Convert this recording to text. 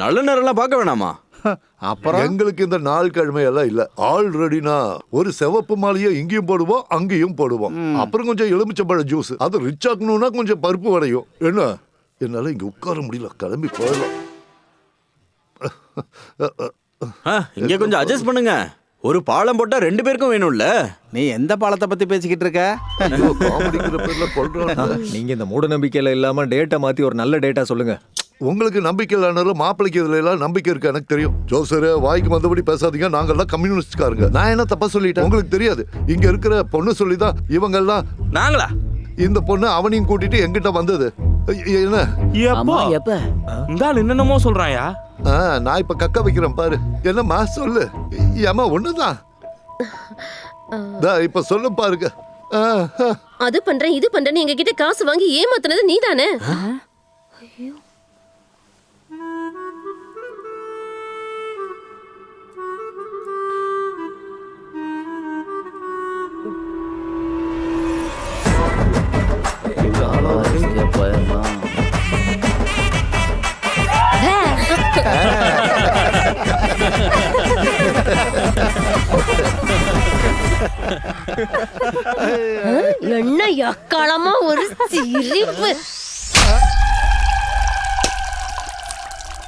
நல்ல நேரம்லாம் பார்க்க வேணாமா? அப்புறம்? எங்களுக்கு இந்த நாள் கிழமை எல்லாம் இல்ல. ஆல்ரெடினா ஒரு சிவப்பு மாலையை இங்கேயும் போடுவோம் அங்கேயும் போடுவோம். அப்புறம் கொஞ்சம் எலுமிச்சம்பழ ஜூஸ் அது ரிச் ஆக்கணும்னா கொஞ்சம் பருப்பு வடையும். என்ன? என்னால இங்க உட்கார முடியல. கிளம்பி போயிடலாம். இங்க கொஞ்சம் அட்ஜஸ்ட் பண்ணுங்க. ஒரு பாலம் போட்டா ரெண்டு பேருக்கும் வேணும்ல. நீ எந்த பாலத்தை பத்தி பேசிக்கிட்டு இருக்க? நீங்க இந்த மூட நம்பிக்கையில இல்லாம டேட்டா மாத்தி ஒரு நல்ல டேட்டா சொல்லுங்க. உங்களுக்கு நம்பிக்கை இல்லைனாலும் மாப்பிளைக்கு இதுல எல்லாம் நம்பிக்கை இருக்கு எனக்கு தெரியும். ஜோசரு வாய்க்கு வந்தபடி பேசாதீங்க. நாங்கெல்லாம் கம்யூனிஸ்ட்காரங்க. நான் என்ன தப்பா சொல்லிட்டேன்? உங்களுக்கு தெரியாது. இங்க இருக்கிற பொண்ணு சொல்லிதான் இவங்க எல்லாம் நாங்களா? இந்த பொண்ணு அவனையும் கூட்டிட்டு எங்கிட்ட வந்தது. என்ன? எப்போ எப்ப இந்த ஆள் என்னென்னமோ சொல்றாயா? ஆ, நான் இப்ப கக்க வைக்கிறேன் பாரு. என்னம்மா சொல்லு. ஏமா ஒண்ணுதான். தா, இப்ப சொல்லு பாருங்க. அது பண்றேன் இது பண்றேன்னு எங்க கிட்ட காசு வாங்கி ஏமாத்துனது நீதானே? இங்க என்ன எக்காலமா ஒரு சிரிப்பு?